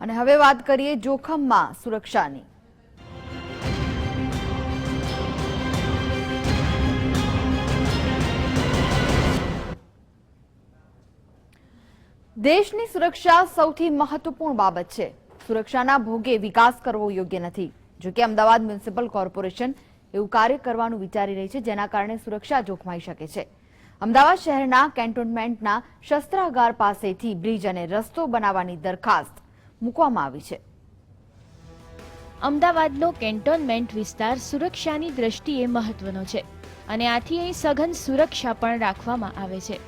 અને હવે વાત કરીએ જોખમમાં સુરક્ષાની. દેશની સુરક્ષા સૌથી મહત્વપૂર્ણ બાબત છે. સુરક્ષાના ભોગે વિકાસ કરવો યોગ્ય નથી. જોકે અમદાવાદ મ્યુનિસિપલ કોર્પોરેશન એવું કાર્ય કરવાનું વિચારી રહી છે, જેના કારણે સુરક્ષા જોખમાઈ શકે છે. અમદાવાદ શહેરના કેન્ટોનમેન્ટના શસ્ત્રાગાર પાસેથી બ્રિજ અને રસ્તો બનાવવાની દરખાસ્ત મૂકવામાં આવી છે. અમદાવાદનો કેન્ટોનમેન્ટ વિસ્તાર સુરક્ષાની દ્રષ્ટિએ મહત્વનો છે અને આથી અહીં સઘન સુરક્ષા પણ રાખવામાં આવે છે.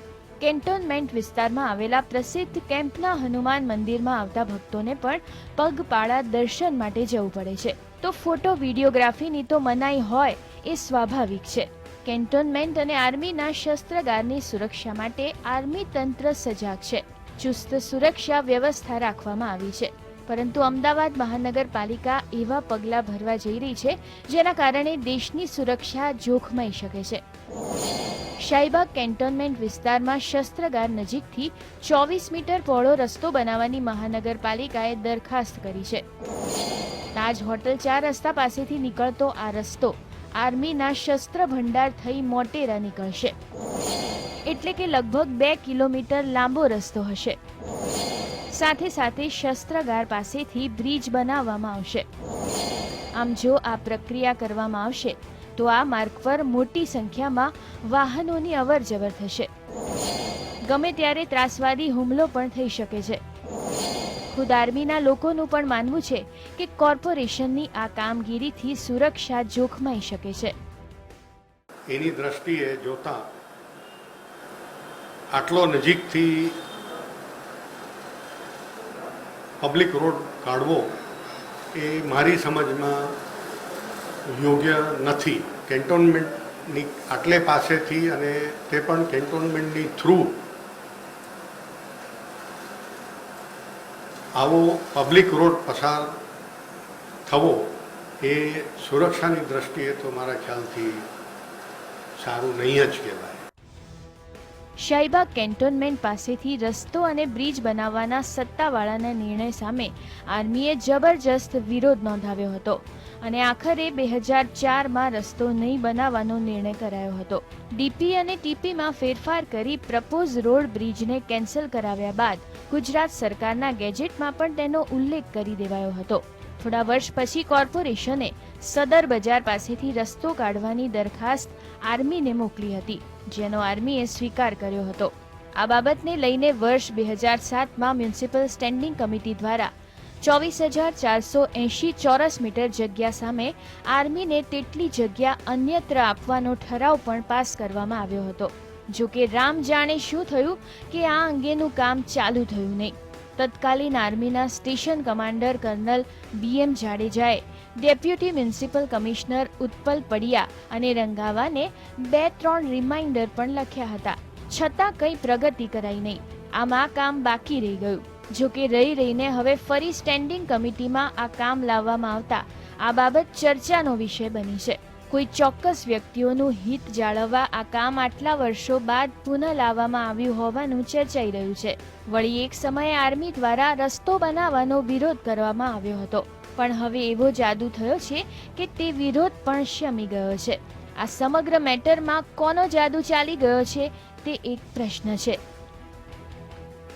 કેન્ટોનમેન્ટ વિસ્તારમાં આવેલા પ્રસિદ્ધ કેમ્પના હનુમાન મંદિરમાં આવતા ભક્તોને પણ પગપાળા દર્શન માટે જવું પડે છે. તો ફોટો વિડીયોગ્રાફીની તો મનાઈ હોય એ સ્વાભાવિક છે. કેન્ટોનમેન્ટ અને આર્મીના શસ્ત્રગારની સુરક્ષા માટે આર્મી તંત્ર સજાગ છે. ચુસ્ત સુરક્ષા વ્યવસ્થા રાખવામાં આવી છે. પરંતુ અમદાવાદ મહાનગરપાલિકા એવા પગલાં ભરવા જઈ રહી છે, જેના કારણે દેશની સુરક્ષા જોખમાઈ શકે છે. શાહીબાગ કેન્ટોનમેન્ટ વિસ્તારમાં શસ્ત્રગાર નજીકથી ચોવીસ મીટર પહોળો રસ્તો બનાવવાની મહાનગરપાલિકાએ દરખાસ્ત કરી છે. તાજ હોટલ ચાર રસ્તા પાસેથી નીકળતો આ રસ્તો આર્મીના શસ્ત્ર ભંડાર થઈ મોટેરા નીકળશે. એટલે કે લગભગ બે કિલોમીટર લાંબો રસ્તો હશે. સાથે સાથે શસ્ત્રાગાર પાસેથી બ્રિજ બનાવવામાં આવશે. આમ જો આ પ્રક્રિયા કરવામાં આવશે, તો આ માર્ગ પર મોટી સંખ્યામાં વાહનોની અવર જવર થશે. ગમે ત્યારે ત્રાસવાદી હુમલો પણ થઈ શકે છે. ખુદ આર્મીના લોકોનું પણ માનવું છે કે કોર્પોરેશનની આ કામગીરીથી સુરક્ષા જોખમાઈ શકે છે. એની દ્રષ્ટિએ જોતા આટલો નજીકથી પબ્લિક રોડ કાઢવો એ મારી સમજમાં યોગ્ય નથી. કેન્ટોનમેન્ટની આટલે પાસેથી અને તે પણ કેન્ટોનમેન્ટની થ્રુ આવો પબ્લિક રોડ પસાર થવો એ સુરક્ષાની દ્રષ્ટિએ તો મારા ખ્યાલથી સારું નહીં જ કહેવાય. શાહીબાગ કેન્ટોનમેન્ટ પાસેથી રસ્તો અને બ્રિજ બનાવવાના સત્તાવાળાના નિર્ણય સામે આર્મીએ જબરજસ્ત વિરોધ નોંધાવ્યો હતો અને આખરે બે હજાર ચારમાં રસ્તો નહીં બનાવવાનો નિર્ણય કરાયો હતો. ડીપી અને ટીપીમાં ફેરફાર કરી પ્રપોઝ રોડ બ્રિજને કેન્સલ કરાવ્યા બાદ ગુજરાત સરકારના ગેજેટમાં પણ તેનો ઉલ્લેખ કરી દેવાયો હતો. થોડા વર્ષ પછી કોર્પોરેશને સદર બજાર પાસેથી રસ્તો કાઢવાની દરખાસ્ત આર્મીને મોકલી હતી. જેનો આર્મીએ સ્વીકાર કર્યો હતો. આ બાબતને લઈને વર્ષ બે હજાર સાતમાં મ્યુનિસિપલ સ્ટેન્ડિંગ કમિટી દ્વારા ચોવીસ હજાર ચારસો એંશી ચોરસ મીટર જગ્યા સામે આર્મીને તેટલી જગ્યા અન્યત્ર આપવાનો ઠરાવ પણ પાસ કરવામાં આવ્યો હતો. જો કે રામ જાણે શું થયું કે આ અંગેનું કામ ચાલુ થયું નહીં. તત્કાલીન આર્મીના સ્ટેશન કમાન્ડર કર્નલ બીએમ જાડેજાએ deputy municipal commissioner Utpal Padiya અને રંગાવાને બે ત્રણ રિમાઇન્ડર પણ લખ્યા હતા. છતાં કંઈ પ્રગતિ કરાઈ નહીં. આમ કામ બાકી રહી ગયું. જો કે રહી રહીને હવે ફરી સ્ટેન્ડિંગ કમિટીમાં આ કામ લાવવામાં આવતા આ બાબત ચર્ચાનો વિષય બની છે. કોઈ ચોક્કસ વ્યક્તિઓનું હિત જાળવવા આ કામ આટલા વર્ષો બાદ પુનઃ લાવવામાં આવ્યું હોવાનું ચર્ચાઈ રહ્યું છે. વળી એક સમયે આર્મી દ્વારા રસ્તો બનાવવાનો વિરોધ કરવામાં આવ્યો હતો. પણ હવે એવો જાદુ થયો છે કે તે વિરોધ પણ શમી ગયો છે. આ સમગ્ર મેટરમાં કોનો જાદુ ચાલી ગયો છે તે એક પ્રશ્ન છે.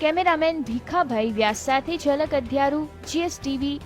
કેમેરામેન ભીખાભાઈ વ્યાસ સાથે ઝલક અધ્યારું, જીએસટીવી